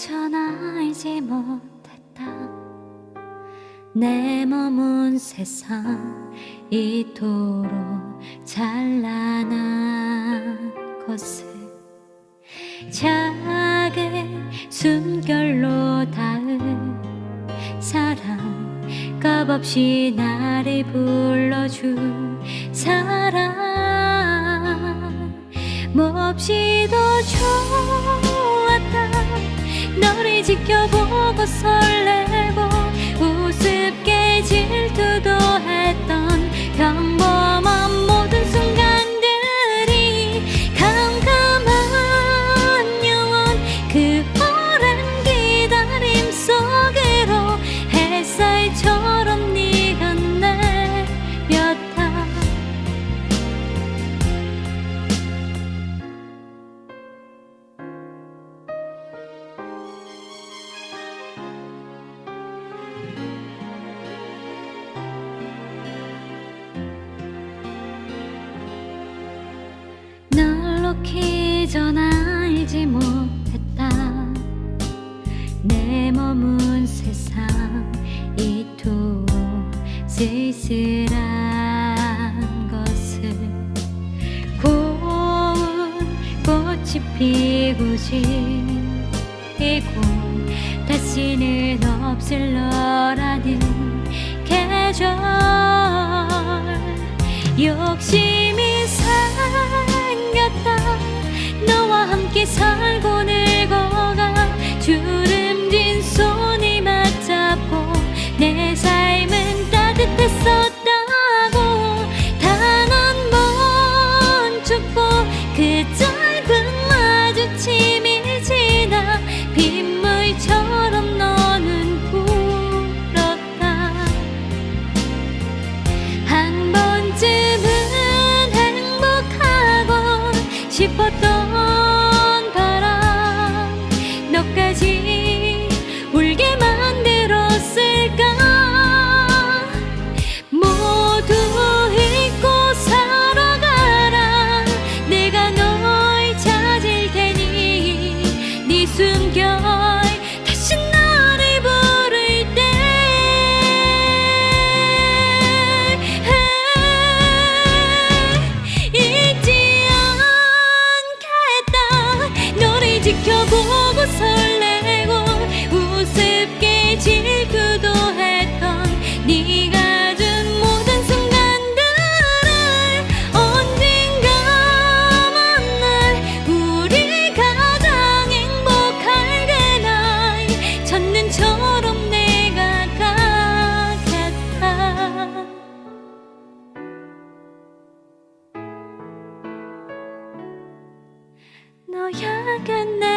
전 알지 못했다. 내 머문 세상 이토록 찬란한 것을 작은 숨결로 닿은 사랑 값없이 나를 불러준 사랑 몹시도 좋았다 너를 지켜보고 설레고 널 놓기 전 알지 못했다. 내 머문 세상 이토록 쓸쓸한 것을 고운 꽃이 피고 지고 다시는 없을 너라는 계절. 욕심 我的 너 향한 내